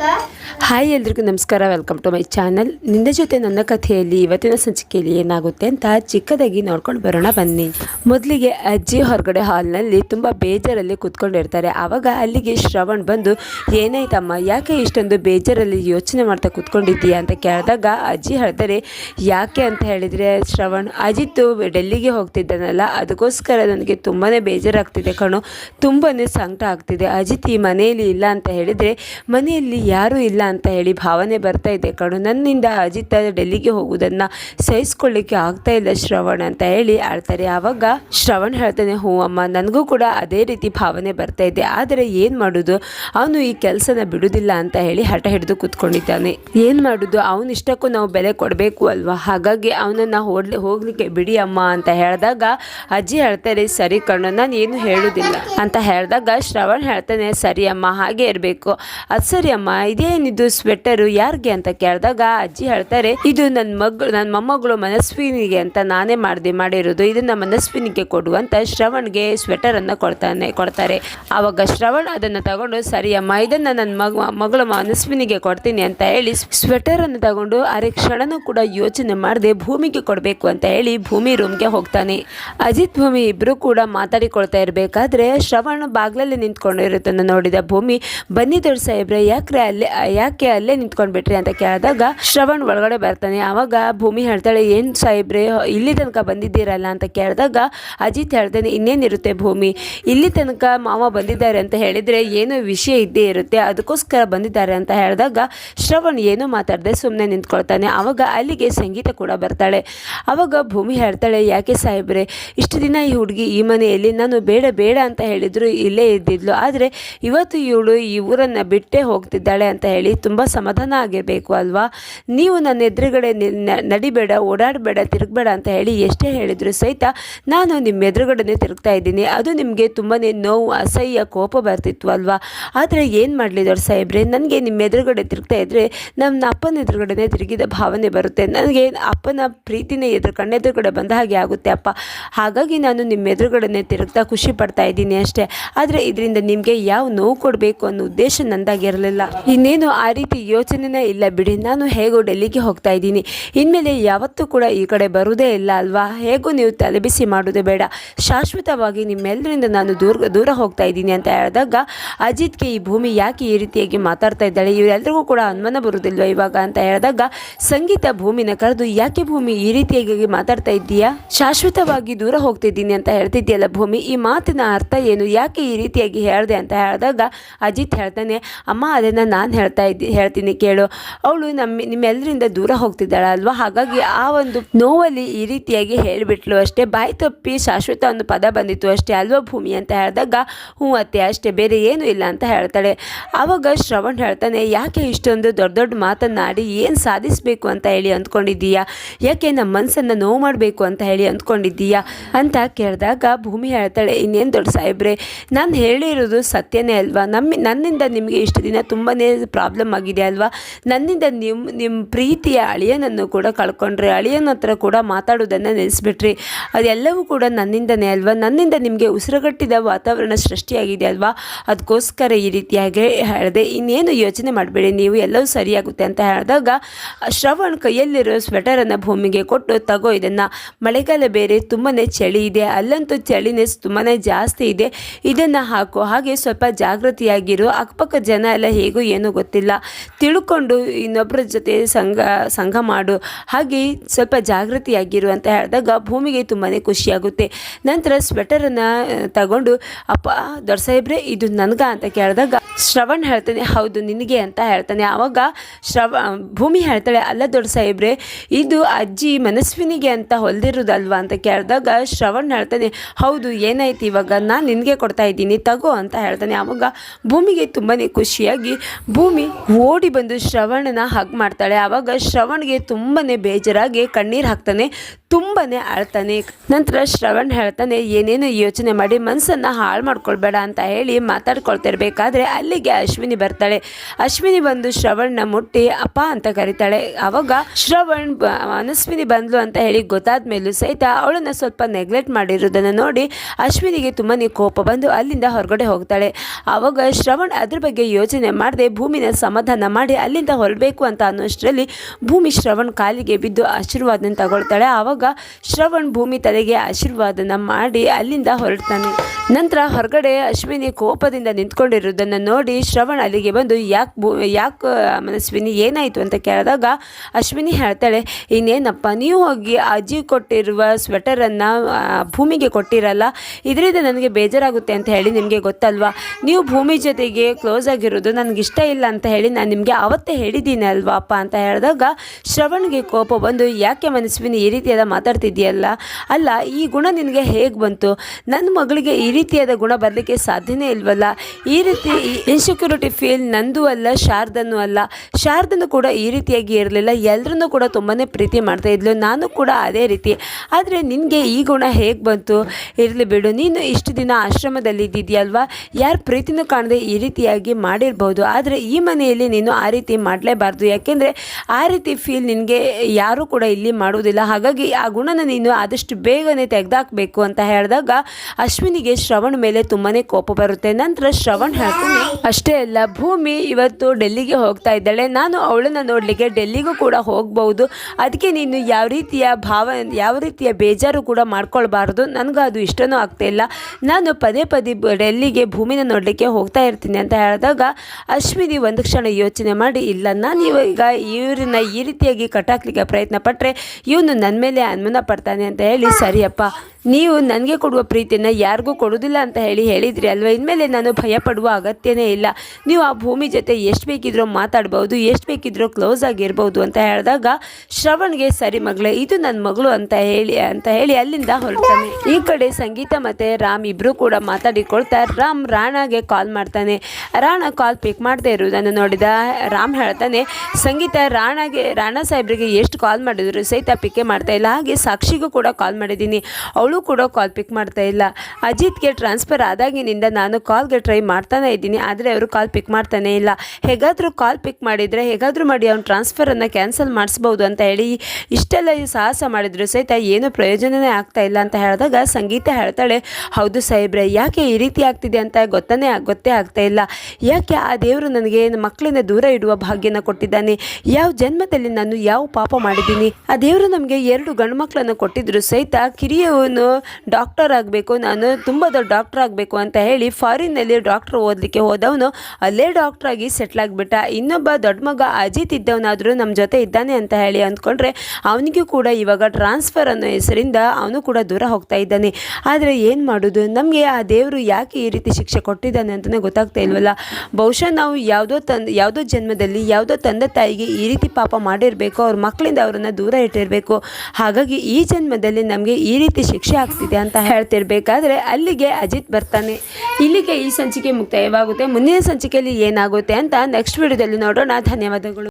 Да. Hi ಎಲ್ರಿಗೂ ನಮಸ್ಕಾರ welcome to my channel ನಿನ್ನ ಜೊತೆ ನನ್ನ ಕಥೆಯಲ್ಲಿ, ಇವತ್ತಿನ ಸಂಚಿಕೆಯಲ್ಲಿ ಏನಾಗುತ್ತೆ ಅಂತ ಚಿಕ್ಕದಾಗಿ ನೋಡ್ಕೊಂಡು ಬರೋಣ ಬನ್ನಿ. ಮೊದಲಿಗೆ ಅಜ್ಜಿ ಹೊರಗಡೆ ಹಾಲ್ನಲ್ಲಿ ತುಂಬ ಬೇಜಾರಲ್ಲಿ ಕೂತ್ಕೊಂಡಿರ್ತಾರೆ. ಆವಾಗ ಅಲ್ಲಿಗೆ ಶ್ರವಣ್ ಬಂದು ಏನಾಯ್ತಮ್ಮ ಯಾಕೆ ಇಷ್ಟೊಂದು ಬೇಜಾರಲ್ಲಿ ಯೋಚನೆ ಮಾಡ್ತಾ ಕೂತ್ಕೊಂಡಿದ್ದೀಯಾ? ಅಂತ ಕೇಳಿದಾಗ ಅಜ್ಜಿ ಹೇಳ್ತಾರೆ, ಯಾಕೆ ಅಂತ ಹೇಳಿದರೆ ಶ್ರವಣ್, ಅಜಿತ್ತು ಡೆಲ್ಲಿಗೆ ಹೋಗ್ತಿದ್ದಾನಲ್ಲ, ಅದಕ್ಕೋಸ್ಕರ ನನಗೆ ತುಂಬಾ ಬೇಜಾರಾಗ್ತಿದೆ ಕಣೋ ತುಂಬಾ ಸಂಕಟ ಆಗ್ತಿದೆ. ಅಜಿತ್ ಈ ಮನೆಯಲ್ಲಿ ಇಲ್ಲ ಅಂತ ಹೇಳಿದರೆ, ಮನೆಯಲ್ಲಿ ಯಾರೂ ಇಲ್ಲ ಅಂತ ಹೇಳಿ ಭಾವನೆ ಬರ್ತಾ ಇದೆ. ಕಣು, ನನ್ನಿಂದ ಅಜಿತ್ ಡೆಲ್ಲಿಗೆ ಹೋಗುವುದನ್ನು ಸಹಿಸ್ಕೊಳ್ಳಿಕ್ಕೆ ಆಗ್ತಾ ಇಲ್ಲ ಶ್ರವಣ್ ಅಂತ ಹೇಳಿ ಆಳ್ತಾರೆ ಆವಾಗ ಶ್ರವಣ್ ಹೇಳ್ತಾನೆ, ಹ್ಞೂ ಅಮ್ಮ, ನನಗೂ ಕೂಡ ಅದೇ ರೀತಿ ಭಾವನೆ ಬರ್ತಾ ಇದೆ. ಆದರೆ ಏನು ಮಾಡೋದು? ಅವನು ಈ ಕೆಲಸನ ಬಿಡುವುದಿಲ್ಲ ಅಂತ ಹೇಳಿ ಹಠ ಹಿಡಿದು ಕೂತ್ಕೊಂಡಿದ್ದಾನೆ. ಏನು ಮಾಡೋದು? ಅವನ ಇಷ್ಟಕ್ಕೂ ನಾವು ಬೆಲೆ ಕೊಡಬೇಕು ಅಲ್ವಾ? ಹಾಗಾಗಿ ಅವನನ್ನು ಹೋಗ್ಲಿ ಹೋಗ್ಲಿಕ್ಕೆ ಬಿಡಿ ಅಮ್ಮ ಅಂತ ಹೇಳಿದಾಗ ಅಜ್ಜಿ ಹೇಳ್ತಾರೆ, ಸರಿ ಕಣ್ಣು ನಾನು ಏನು ಹೇಳುವುದಿಲ್ಲ ಅಂತ ಹೇಳಿದಾಗ ಶ್ರವಣ್ ಹೇಳ್ತಾನೆ, ಸರಿ ಅಮ್ಮ, ಹಾಗೆ ಇರಬೇಕು. ಅದು ಸರಿ ಅಮ್ಮ ಇದೇನಿದು ಸ್ವೆಟರ್ ಯಾರಿಗೆ ಅಂತ ಕೇಳಿದಾಗ ಅಜ್ಜಿ ಹೇಳ್ತಾರೆ, ಇದು ನನ್ನ ಮಗಳು ನನ್ನ ಮೊಮ್ಮಗಳು ಮನಸ್ವಿನಿಗೆ ಅಂತ ನಾನೇ ಮಾಡಿದೆ, ಮಾಡಿರೋದು. ಇದನ್ನ ಮನಸ್ವಿನಿಗೆ ಕೊಡುವಂತ ಶ್ರವಣ್ಗೆ ಸ್ವೆಟರ್ ಅನ್ನ ಕೊಡ್ತಾನೆ, ಕೊಡ್ತಾರೆ. ಆವಾಗ ಶ್ರವಣ್ ಅದನ್ನ ತಗೊಂಡು ಸರಿಯಮ್ಮ ಇದನ್ನ ನನ್ನ ಮಗ, ಮಗಳ ಮನಸ್ವಿನಿಗೆ ಕೊಡ್ತೀನಿ ಅಂತ ಹೇಳಿ ಸ್ವೆಟರ್ ಅನ್ನು ತಗೊಂಡು ಅರೆ ಕ್ಷಣನು ಕೂಡ ಯೋಚನೆ ಮಾಡದೆ ಭೂಮಿಗೆ ಕೊಡಬೇಕು ಅಂತ ಹೇಳಿ ಭೂಮಿ ರೂಮ್ಗೆ ಹೋಗ್ತಾನೆ. ಅಜಿತ್ ಭೂಮಿ ಇಬ್ರು ಕೂಡ ಮಾತಾಡಿಕೊಳ್ತಾ ಇರಬೇಕಾದ್ರೆ ಶ್ರವಣ್ ಬಾಗ್ಲಲ್ಲಿ ನಿಂತ್ಕೊಂಡಿರೋದನ್ನ ನೋಡಿದ ಭೂಮಿ, ಬನ್ನಿ ದೊಡ್ಡ ಸಾಹೇಬ್ರೆ, ಯಾಕ್ರೆ ಅಲ್ಲೇ ಯಾಕೆ ಅಲ್ಲೇ ನಿಂತ್ಕೊಂಡ್ಬಿಟ್ರಿ ಅಂತ ಕೇಳಿದಾಗ ಶ್ರವಣ್ ಒಳಗಡೆ ಬರ್ತಾನೆ. ಆವಾಗ ಭೂಮಿ ಹೇಳ್ತಾಳೆ, ಏನು ಸಾಹೇಬ್ರೆ, ಇಲ್ಲಿ ತನಕ ಬಂದಿದ್ದೀರಲ್ಲ? ಅಂತ ಕೇಳಿದಾಗ ಅಜಿತ್ ಹೇಳ್ತಾನೆ, ಇನ್ನೇನಿರುತ್ತೆ ಭೂಮಿ? ಇಲ್ಲಿ ತನಕ ಮಾವ ಬಂದಿದ್ದಾರೆ ಅಂತ ಹೇಳಿದರೆ ಏನೋ ವಿಷಯ ಇದ್ದೇ ಇರುತ್ತೆ. ಅದಕ್ಕೋಸ್ಕರ ಬಂದಿದ್ದಾರೆ ಅಂತ ಹೇಳಿದಾಗ ಶ್ರವಣ್ ಏನೂ ಮಾತಾಡದೆ ಸುಮ್ಮನೆ ನಿಂತ್ಕೊಳ್ತಾನೆ. ಅವಾಗ ಅಲ್ಲಿಗೆ ಸಂಗೀತ ಕೂಡ ಬರ್ತಾಳೆ. ಅವಾಗ ಭೂಮಿ ಹೇಳ್ತಾಳೆ, ಯಾಕೆ ಸಾಹೇಬ್ರೆ, ಇಷ್ಟು ದಿನ ಈ ಹುಡುಗಿ ಈ ಮನೆಯಲ್ಲಿ ನಾನು ಬೇಡ ಬೇಡ ಅಂತ ಹೇಳಿದ್ರು, ಇಲ್ಲೇ ಇದ್ದಿದ್ಲು. ಆದರೆ ಇವತ್ತು ಇವಳು ಈ ಊರನ್ನು ಬಿಟ್ಟೇ ಹೋಗ್ತಿದ್ದಾಳೆ ಅಂತ ಹೇಳಿ ತುಂಬ ಸಮಾಧಾನ ಆಗಿರಬೇಕು ಅಲ್ವಾ? ನೀವು ನನ್ನ ಎದುರುಗಡೆ ನಡಿಬೇಡ, ಓಡಾಡಬೇಡ, ತಿರುಗಬೇಡ ಅಂತ ಹೇಳಿ ಎಷ್ಟೇ ಹೇಳಿದರೂ ಸಹಿತ ನಾನು ನಿಮ್ಮ ಎದುರುಗಡೆನೆ ತಿರುಗ್ತಾ ಇದ್ದೀನಿ. ಅದು ನಿಮಗೆ ತುಂಬಾ ನೋವು, ಅಸಹ್ಯ, ಕೋಪ ಬರ್ತಿತ್ತು ಅಲ್ವಾ? ಆದರೆ ಏನು ಮಾಡಲಿ ದೊಡ್ಡ ಸಾಹೇಬ್ರೆ? ನನಗೆ ನಿಮ್ಮ ಎದುರುಗಡೆ ತಿರುಗ್ತಾ ಇದ್ದರೆ ನಮ್ಮ ಅಪ್ಪನ ಎದುರುಗಡೆನೆ ತಿರುಗಿದ ಭಾವನೆ ಬರುತ್ತೆ. ನನಗೆ ಅಪ್ಪನ ಪ್ರೀತಿನೇ ಎದುರು ಕಣ್ಣೆದುರುಗಡೆ ಬಂದ ಹಾಗೆ ಆಗುತ್ತೆ ಅಪ್ಪ. ಹಾಗಾಗಿ ನಾನು ನಿಮ್ಮ ಎದುರುಗಡೆನೆ ತಿರುಗ್ತಾ ಖುಷಿ ಪಡ್ತಾ ಇದ್ದೀನಿ ಅಷ್ಟೇ. ಆದರೆ ಇದರಿಂದ ನಿಮಗೆ ಯಾವ ನೋವು ಕೊಡಬೇಕು ಅನ್ನೋ ಉದ್ದೇಶ ನಂದಾಗಿರಲಿಲ್ಲ. ಇನ್ನೇನು ಆ ರೀತಿ ಯೋಚನೆನೇ ಇಲ್ಲ ಬಿಡಿ. ನಾನು ಹೇಗೋ ಡೆಲ್ಲಿಗೆ ಹೋಗ್ತಾ ಇದ್ದೀನಿ. ಇನ್ಮೇಲೆ ಯಾವತ್ತೂ ಕೂಡ ಈ ಕಡೆ ಬರುವುದೇ ಇಲ್ಲ ಅಲ್ವಾ? ಹೇಗೂ ನೀವು ತಲೆಬಿಸಿ ಮಾಡೋದೇ ಬೇಡ. ಶಾಶ್ವತವಾಗಿ ನಿಮ್ಮೆಲ್ಲರಿಂದ ನಾನು ದೂರ ದೂರ ಹೋಗ್ತಾ ಇದ್ದೀನಿ ಅಂತ ಹೇಳಿದಾಗ ಅಜಿತ್ಗೆ ಈ ಭೂಮಿ ಯಾಕೆ ಈ ರೀತಿಯಾಗಿ ಮಾತಾಡ್ತಾ ಇದ್ದಾಳೆ? ಇವರೆಲ್ಲರಿಗೂ ಕೂಡ ಅನುಮಾನ ಬರುವುದಿಲ್ವ ಇವಾಗ ಅಂತ ಹೇಳಿದಾಗ, ಸಂಗೀತ ಭೂಮಿನ ಕರೆದು ಯಾಕೆ ಭೂಮಿ ಈ ರೀತಿಯಾಗಿ ಮಾತಾಡ್ತಾ ಇದ್ದೀಯಾ? ಶಾಶ್ವತವಾಗಿ ದೂರ ಹೋಗ್ತಿದ್ದೀನಿ ಅಂತ ಹೇಳ್ತಿದ್ದೀಯಲ್ಲ ಭೂಮಿ, ಈ ಮಾತಿನ ಅರ್ಥ ಏನು? ಯಾಕೆ ಈ ರೀತಿಯಾಗಿ ಹೇಳಿದೆ ಅಂತ ಹೇಳಿದಾಗ ಅಜಿತ್ ಹೇಳ್ತಾನೆ, ಅಮ್ಮ, ಅದನ್ನು ನಾನು ಹೇಳ್ತಾ ಇದ್ದಿ, ಹೇಳ್ತೀನಿ ಕೇಳು. ಅವಳು ನಮ್ಮ, ನಿಮ್ಮೆಲ್ಲರಿಂದ ದೂರ ಹೋಗ್ತಿದ್ದಾಳೆ ಅಲ್ವಾ ಹಾಗಾಗಿ ಆ ಒಂದು ನೋವಲ್ಲಿ ಈ ರೀತಿಯಾಗಿ ಹೇಳಿಬಿಟ್ಲು ಅಷ್ಟೇ. ಬಾಯಿ ತಪ್ಪಿ ಶಾಶ್ವತ ಒಂದು ಪದ ಬಂದಿತ್ತು ಅಷ್ಟೇ. ಅಲ್ವಾ ಭೂಮಿ ಅಂತ ಹೇಳಿದಾಗ, ಹ್ಞೂ ಅತ್ತೆ, ಅಷ್ಟೇ. ಬೇರೆ ಏನೂ ಇಲ್ಲ ಅಂತ ಹೇಳ್ತಾಳೆ. ಆವಾಗ ಶ್ರವಣ್ ಹೇಳ್ತಾನೆ, ಯಾಕೆ ಇಷ್ಟೊಂದು ದೊಡ್ಡ ದೊಡ್ಡ ಮಾತನ್ನಾಡಿ ಏನು ಸಾಧಿಸಬೇಕು ಅಂತ ಹೇಳಿ ಅಂದ್ಕೊಂಡಿದ್ದೀಯಾ? ಯಾಕೆ ನಮ್ಮ ಮನಸ್ಸನ್ನು ನೋವು ಮಾಡಬೇಕು ಅಂತ ಹೇಳಿ ಅಂದ್ಕೊಂಡಿದ್ದೀಯಾ? ಅಂತ ಕೇಳಿದಾಗ ಭೂಮಿ ಹೇಳ್ತಾಳೆ, ಇನ್ನೇನು ದೊಡ್ಡ ಸಾಹೇಬ್ರೆ, ನಾನು ಹೇಳಿರೋದು ಸತ್ಯನೇ ಅಲ್ವಾ? ನಮ್ಮ, ನನ್ನಿಂದ ನಿಮಗೆ ಇಷ್ಟು ದಿನ ತುಂಬಾ ಪ್ರಾಬ್ಲಮ್ ಆಗಿದೆ ಅಲ್ವಾ? ನನ್ನಿಂದ ನಿಮ್ಮ ನಿಮ್ಮ ಪ್ರೀತಿಯ ಅಳಿಯನನ್ನು ಕೂಡ ಕಳ್ಕೊಂಡ್ರಿ, ಅಳಿಯನ ಹತ್ರ ಕೂಡ ಮಾತಾಡೋದನ್ನು ನೆನೆಸ್ಬಿಟ್ರಿ. ಅದೆಲ್ಲವೂ ಕೂಡ ನನ್ನಿಂದನೇ ಅಲ್ವಾ? ನನ್ನಿಂದ ನಿಮಗೆ ಉಸಿರುಗಟ್ಟಿದ ವಾತಾವರಣ ಸೃಷ್ಟಿಯಾಗಿದೆ ಅಲ್ವಾ? ಅದಕ್ಕೋಸ್ಕರ ಈ ರೀತಿಯಾಗಿ ಹೇಳಿದೆ. ಇನ್ನೇನು ಯೋಚನೆ ಮಾಡಬೇಡಿ, ನೀವು ಎಲ್ಲವೂ ಸರಿಯಾಗುತ್ತೆ ಅಂತ ಹೇಳಿದಾಗ, ಶ್ರವಣ್ ಕೈಯಲ್ಲಿರೋ ಸ್ವೆಟರನ್ನು ಭೂಮಿಗೆ ಕೊಟ್ಟು ತಗೋ, ಇದನ್ನು ಮಳೆಗಾಲ ಬೇರೆ ತುಂಬಾ ಚಳಿ ಇದೆ. ಅಲ್ಲಂತೂ ಚಳಿನೇ ತುಂಬಾ ಜಾಸ್ತಿ ಇದೆ. ಇದನ್ನು ಹಾಕೋ ಹಾಗೆ ಸ್ವಲ್ಪ ಜಾಗೃತಿಯಾಗಿರೋ. ಅಕ್ಕಪಕ್ಕ ಜನ ಎಲ್ಲ ಹೇಗೂ ಏನೋ ಗೊತ್ತಿಲ್ಲ. ತಿಳ್ಕೊಂಡು ಇನ್ನೊಬ್ಬರ ಜೊತೆ ಸಂಘ ಸಂಘ ಮಾಡು. ಹಾಗೆ ಸ್ವಲ್ಪ ಜಾಗೃತಿಯಾಗಿರು ಅಂತ ಹೇಳಿದಾಗ ಭೂಮಿಗೆ ತುಂಬಾ ಖುಷಿಯಾಗುತ್ತೆ. ನಂತರ ಸ್ವೆಟರನ್ನು ತಗೊಂಡು, ಅಪ್ಪ, ದೊಡ್ಡ ಸಾಹೇಬ್ರೆ, ಇದು ನನಗ? ಅಂತ ಕೇಳಿದಾಗ ಶ್ರವಣ್ ಹೇಳ್ತಾನೆ, ಹೌದು, ನಿನಗೆ ಅಂತ ಹೇಳ್ತಾನೆ. ಆವಾಗ ಶ್ರವ ಭೂಮಿ ಹೇಳ್ತಾಳೆ, ಅಲ್ಲ ದೊಡ್ಡ ಸಾಹೇಬ್ರೆ, ಇದು ಅಜ್ಜಿ ಮನಸ್ವಿನಿಗೆ ಅಂತ ಹೊಲ್ದಿರೋದಲ್ವಾ? ಅಂತ ಕೇಳಿದಾಗ ಶ್ರವಣ್ ಹೇಳ್ತಾನೆ, ಹೌದು, ಏನಾಯ್ತು ಇವಾಗ? ನಾನು ನಿನಗೆ ಕೊಡ್ತಾ ಇದ್ದೀನಿ, ತಗೋ ಅಂತ ಹೇಳ್ತಾನೆ. ಆವಾಗ ಭೂಮಿಗೆ ತುಂಬಾ ಖುಷಿಯಾಗಿ ಭೂಮಿ ಓಡಿ ಬಂದು ಶ್ರವಣನ ಹಗ್ ಮಾಡ್ತಾಳೆ. ಆವಾಗ ಶ್ರವಣ್ಗೆ ತುಂಬಾ ಬೇಜಾರಾಗಿ ಕಣ್ಣೀರು ಹಾಕ್ತಾನೆ ತುಂಬಾ ಅಳ್ತಾನೆ. ನಂತರ ಶ್ರವಣ್ ಹೇಳ್ತಾನೆ, ಏನೇನು ಯೋಚನೆ ಮಾಡಿ ಮನಸ್ಸನ್ನು ಹಾಳು ಮಾಡ್ಕೊಳ್ಬೇಡ ಅಂತ ಹೇಳಿ ಮಾತಾಡ್ಕೊಳ್ತಿರ್ಬೇಕಾದ್ರೆ ಅಲ್ಲಿಗೆ ಅಶ್ವಿನಿ ಬರ್ತಾಳೆ. ಅಶ್ವಿನಿ ಬಂದು ಶ್ರವಣ್ನ ಮುಟ್ಟಿ, ಅಪ್ಪ ಅಂತ ಕರೀತಾಳೆ. ಅವಾಗ ಶ್ರವಣ್ ಮನಸ್ವಿನಿ ಬಂದ್ಲು ಅಂತ ಹೇಳಿ ಗೊತ್ತಾದ ಮೇಲೂ ಸಹಿತ ಅವಳನ್ನ ಸ್ವಲ್ಪ ನೆಗ್ಲೆಕ್ಟ್ ಮಾಡಿರೋದನ್ನು ನೋಡಿ ಅಶ್ವಿನಿಗೆ ತುಂಬಾ ಕೋಪ ಬಂದು ಅಲ್ಲಿಂದ ಹೊರಗಡೆ ಹೋಗ್ತಾಳೆ. ಆವಾಗ ಶ್ರವಣ್ ಅದ್ರ ಬಗ್ಗೆ ಯೋಚನೆ ಮಾಡದೆ, ಭೂಮಿನ ಸಮಾಧಾನ ಮಾಡಿ ಅಲ್ಲಿಂದ ಹೊರಬೇಕು ಅಂತ ಅನ್ನೋಷ್ಟರಲ್ಲಿ ಭೂಮಿ ಶ್ರವಣ್ ಕಾಲಿಗೆ ಬಿದ್ದು ಆಶೀರ್ವಾದನ ತಗೊಳ್ತಾಳೆ. ಆವಾಗ ಶ್ರವಣ್ ಭೂಮಿ ತಲೆಗೆ ಆಶೀರ್ವಾದನ ಮಾಡಿ ಅಲ್ಲಿಂದ ಹೊರಡ್ತಾನೆ. ನಂತರ ಹೊರಗಡೆ ಅಶ್ವಿನಿ ಕೋಪದಿಂದ ನಿಂತ್ಕೊಂಡಿರೋದನ್ನು ನೋಡಿ ಶ್ರವಣ್ ಅಲ್ಲಿಗೆ ಬಂದು, ಯಾಕೆ ಭೂ, ಯಾಕೆ ಮನಸ್ವಿನಿ ಏನಾಯಿತು ಅಂತ ಕೇಳಿದಾಗ ಅಶ್ವಿನಿ ಹೇಳ್ತಾಳೆ, ಇನ್ನೇನಪ್ಪ, ನೀವು ಹೋಗಿ ಅಜ್ಜಿ ಕೊಟ್ಟಿರುವ ಸ್ವೆಟರನ್ನು ಭೂಮಿಗೆ ಕೊಟ್ಟಿರಲ್ಲ, ಇದರಿಂದ ನನಗೆ ಬೇಜಾರಾಗುತ್ತೆ ಅಂತ ಹೇಳಿ ನಿಮಗೆ ಗೊತ್ತಲ್ವಾ? ನೀವು ಭೂಮಿ ಜೊತೆಗೆ ಕ್ಲೋಸ್ ಆಗಿರೋದು ನನಗೆ ಇಷ್ಟ ಇಲ್ಲ ಅಂತ ಹೇಳಿ ನಾನು ನಿಮಗೆ ಅವತ್ತೇ ಹೇಳಿದ್ದೀನಿ ಅಲ್ವಾ ಅಪ್ಪ ಅಂತ ಹೇಳಿದಾಗ ಶ್ರವಣ್ಗೆ ಕೋಪ ಬಂದು, ಯಾಕೆ ಮನಸ್ವಿನಿ ಈ ರೀತಿಯಾದ ಮಾತಾಡ್ತಿದ್ದೀಯಲ್ಲ? ಅಲ್ಲ, ಈ ಗುಣ ನಿನಗೆ ಹೇಗೆ ಬಂತು? ನನ್ನ ಮಗಳಿಗೆ ಈ ರೀತಿಯಾದ ಗುಣ ಬರಲಿಕ್ಕೆ ಸಾಧ್ಯನೇ ಇಲ್ವಲ್ಲ? ಈ ರೀತಿ ಇನ್ಸೆಕ್ಯೂರಿಟಿ ಫೀಲ್ ನಂದು ಅಲ್ಲ, ಶಾರದನು ಅಲ್ಲ. ಶಾರದನು ಕೂಡ ಈ ರೀತಿಯಾಗಿ ಇರಲಿಲ್ಲ. ಎಲ್ಲರನ್ನೂ ಕೂಡ ತುಂಬಾ ಪ್ರೀತಿ ಮಾಡ್ತಾ ಇದ್ಲು. ನಾನು ಕೂಡ ಅದೇ ರೀತಿ. ಆದರೆ ನಿನಗೆ ಈ ಗುಣ ಹೇಗೆ ಬಂತು? ಇರಲಿ ಬಿಡು. ನೀನು ಇಷ್ಟು ದಿನ ಆಶ್ರಮದಲ್ಲಿ ಇದ್ದಿದ್ಯಲ್ವಾ? ಯಾರ ಪ್ರೀತಿನೂ ಕಾಣದೆ ಈ ರೀತಿಯಾಗಿ ಮಾಡಿರ್ಬೋದು. ಆದರೆ ಈ ಮನೆಯಲ್ಲಿ ನೀನು ಆ ರೀತಿ ಮಾಡಲೇಬಾರ್ದು. ಯಾಕೆಂದರೆ ಆ ರೀತಿ ಫೀಲ್ ನಿನಗೆ ಯಾರೂ ಕೂಡ ಇಲ್ಲಿ ಮಾಡುವುದಿಲ್ಲ. ಹಾಗಾಗಿ ಆ ಗುಣನ ನೀನು ಆದಷ್ಟು ಬೇಗನೆ ತೆಗೆದಾಕಬೇಕು ಅಂತ ಹೇಳಿದಾಗ ಅಶ್ವಿನಿಗೆ ಶ್ರವಣ್ ಮೇಲೆ ತುಂಬಾ ಕೋಪ ಬರುತ್ತೆ. ನಂತರ ಶ್ರವಣ್ ಹೇಳ್ತಾನೆ ಅಷ್ಟೇ ಅಲ್ಲ, ಭೂಮಿ ಇವತ್ತು ಡೆಲ್ಲಿಗೆ ಹೋಗ್ತಾ ಇದ್ದಾಳೆ. ನಾನು ಅವಳನ್ನ ನೋಡಲಿಕ್ಕೆ ಡೆಲ್ಲಿಗೂ ಕೂಡ ಹೋಗ್ಬೋದು ಅದಕ್ಕೆ ನೀನು ಯಾವ ರೀತಿಯ ಭಾವ, ಯಾವ ರೀತಿಯ ಬೇಜಾರು ಕೂಡ ಮಾಡ್ಕೊಳ್ಬಾರ್ದು. ನನಗೂ ಅದು ಇಷ್ಟನೂ ಇಲ್ಲ. ನಾನು ಪದೇ ಪದೇ ಡೆಲ್ಲಿಗೆ ಭೂಮಿನ ನೋಡಲಿಕ್ಕೆ ಹೋಗ್ತಾ ಇರ್ತೀನಿ ಅಂತ ಹೇಳಿದಾಗ ಅಶ್ವಿನಿ ಒಂದು ಕ್ಷಣ ಯೋಚನೆ ಮಾಡಿ, ಇಲ್ಲ, ನಾನು ಇವಾಗ ಇವ್ರನ್ನ ಈ ರೀತಿಯಾಗಿ ಕಟ್ಟಾಕ್ಲಿಕ್ಕೆ ಪ್ರಯತ್ನ ಪಟ್ಟರೆ ಇವನು ನನ್ನ ಮೇಲೆ ಅನುಮಾನ ಪಡ್ತಾನೆ ಅಂತ ಹೇಳಿ, ಸರಿಯಪ್ಪ. ನೀವು ನನಗೆ ಕೊಡುವ ಪ್ರೀತಿಯನ್ನು ಯಾರಿಗೂ ಕೊಡೋದಿಲ್ಲ ಅಂತ ಹೇಳಿ ಹೇಳಿದ್ರಿ ಅಲ್ವಾ? ಇನ್ಮೇಲೆ ನಾನು ಭಯ ಪಡುವ ಅಗತ್ಯನೇ ಇಲ್ಲ. ನೀವು ಆ ಭೂಮಿ ಜೊತೆ ಎಷ್ಟು ಬೇಕಿದ್ರೂ ಮಾತಾಡ್ಬೋದು, ಎಷ್ಟು ಬೇಕಿದ್ರೂ ಕ್ಲೋಸ್ ಆಗಿರ್ಬೋದು ಅಂತ ಹೇಳಿದಾಗ, ಶ್ರವಣ್ಗೆ ಸರಿ ಮಗಳೇ, ಇದು ನನ್ನ ಮಗಳು ಅಂತ ಹೇಳಿ ಅಂತ ಹೇಳಿ ಅಲ್ಲಿಂದ ಹೊರಡ್ತಾನೆ. ಈ ಕಡೆ ಸಂಗೀತ ಮತ್ತು ರಾಮ್ ಇಬ್ಬರೂ ಕೂಡ ಮಾತಾಡಿಕೊಳ್ತಾ ರಾಮ್ ರಾಣಾಗೆ ಕಾಲ್ ಮಾಡ್ತಾನೆ. ರಾಣ ಕಾಲ್ ಪಿಕ್ ಮಾಡದೇ ಇರುವುದನ್ನು ನೋಡಿದ ರಾಮ್ ಹೇಳ್ತಾನೆ, ಸಂಗೀತ, ರಾಣಾಗೆ, ರಾಣಾ ಸಾಹೇಬ್ರಿಗೆ ಎಷ್ಟು ಕಾಲ್ ಮಾಡಿದ್ರು ಸಹಿತ ಪಿಕ್ಕೇ ಮಾಡ್ತಾ ಇಲ್ಲ. ಹಾಗೆ ಸಾಕ್ಷಿಗೂ ಕೂಡ ಕಾಲ್ ಮಾಡಿದ್ದೀನಿ. ಅವಳು ಕೂಡ ಕಾಲ್ ಪಿಕ್ ಮಾಡ್ತಾ ಇಲ್ಲ. ಅಜಿತ್ಗೆ ಟ್ರಾನ್ಸ್ಫರ್ ಆದಾಗಿನಿಂದ ನಾನು ಕಾಲ್ಗೆ ಟ್ರೈ ಮಾಡ್ತಾನೆ ಇದ್ದೀನಿ, ಆದರೆ ಅವರು ಕಾಲ್ ಪಿಕ್ ಮಾಡ್ತಾನೆ ಇಲ್ಲ. ಹೇಗಾದರೂ ಕಾಲ್ ಪಿಕ್ ಮಾಡಿದರೆ ಹೇಗಾದರೂ ಮಾಡಿ ಅವ್ನು ಟ್ರಾನ್ಸ್ಫರನ್ನು ಕ್ಯಾನ್ಸಲ್ ಮಾಡಿಸ್ಬೋದು ಅಂತ ಹೇಳಿ ಇಷ್ಟೆಲ್ಲ ಸಾಹಸ ಮಾಡಿದ್ರು ಸಹಿತ ಏನು ಪ್ರಯೋಜನವೇ ಆಗ್ತಾ ಇಲ್ಲ ಅಂತ ಹೇಳಿದಾಗ ಸಂಗೀತ ಹೇಳ್ತಾಳೆ, ಹೌದು ಸಾಹೇಬ್ರೆ, ಯಾಕೆ ಈ ರೀತಿ ಆಗ್ತಿದೆ ಅಂತ ಗೊತ್ತಾನೆ ಗೊತ್ತೇ ಆಗ್ತಾ ಇಲ್ಲ. ಯಾಕೆ ಆ ದೇವರು ನನಗೆ ಮಕ್ಕಳನ್ನ ದೂರ ಇಡುವ ಭಾಗ್ಯನ ಕೊಟ್ಟಿದ್ದಾನೆ? ಯಾವ ಜನ್ಮದಲ್ಲಿ ನಾನು ಯಾವ ಪಾಪ ಮಾಡಿದ್ದೀನಿ? ಆ ದೇವರು ನಮಗೆ ಎರಡು ಗಂಡು ಮಕ್ಕಳನ್ನು ಕೊಟ್ಟಿದ್ರು ಸಹಿತ ಕಿರಿಯವನು ಡಾಕ್ಟರ್ ಆಗಬೇಕು, ನಾನು ತುಂಬ ದೊಡ್ಡ ಡಾಕ್ಟರ್ ಆಗಬೇಕು ಅಂತ ಹೇಳಿ ಫಾರಿನ್ನಲ್ಲಿ ಡಾಕ್ಟರ್ ಓದಲಿಕ್ಕೆ ಹೋದವನು, ಅಲ್ಲೇ ಡಾಕ್ಟರ್ ಆಗಿ ಸೆಟ್ಲ್ ಆಗಿಬಿಟ್ಟ. ಇನ್ನೊಬ್ಬ ದೊಡ್ಡ ಮಗ ಅಜಿತ್ ಇದ್ದವನಾದರೂ ನಮ್ಮ ಜೊತೆ ಇದ್ದಾನೆ ಅಂತ ಹೇಳಿ ಅಂದ್ಕೊಂಡ್ರೆ ಅವನಿಗೂ ಕೂಡ ಇವಾಗ ಟ್ರಾನ್ಸ್ಫರ್ ಅನ್ನೋ ಹೆಸರಿಂದ ಅವನು ಕೂಡ ದೂರ ಹೋಗ್ತಾ ಇದ್ದಾನೆ. ಆದರೆ ಏನು ಮಾಡೋದು? ನಮಗೆ ಆ ದೇವರು ಯಾಕೆ ಈ ರೀತಿ ಶಿಕ್ಷೆ ಕೊಟ್ಟಿದ್ದಾನೆ ಅಂತಲೇ ಗೊತ್ತಾಗ್ತಾ ಇಲ್ವಲ್ಲ? ಬಹುಶಃ ನಾವು ಯಾವುದೋ ತಂದೆ, ಯಾವುದೋ ಜನ್ಮದಲ್ಲಿ, ಯಾವುದೋ ತಂದೆ ತಾಯಿಗೆ ಈ ರೀತಿ ಪಾಪ ಮಾಡಿರಬೇಕು, ಅವ್ರ ಮಕ್ಕಳಿಂದ ಅವರನ್ನು ದೂರ ಇಟ್ಟಿರಬೇಕು. ಹಾಗಾಗಿ ಈ ಜನ್ಮದಲ್ಲಿ ನಮಗೆ ಈ ರೀತಿ ಶಿಕ್ಷೆ ಆಗ್ತಿದೆ ಅಂತ ಹೇಳ್ತಿರ್ಬೇಕಾದ್ರೆ ಅಲ್ಲಿಗೆ ಅಜಿತ್ ಬರ್ತಾನೆ. ಇಲ್ಲಿಗೆ ಈ ಸಂಚಿಕೆ ಮುಕ್ತಾಯವಾಗುತ್ತೆ. ಮುಂದಿನ ಸಂಚಿಕೆಯಲ್ಲಿ ಏನಾಗುತ್ತೆ ಅಂತ ನೆಕ್ಸ್ಟ್ ವಿಡಿಯೋದಲ್ಲಿ ನೋಡೋಣ. ಧನ್ಯವಾದಗಳು.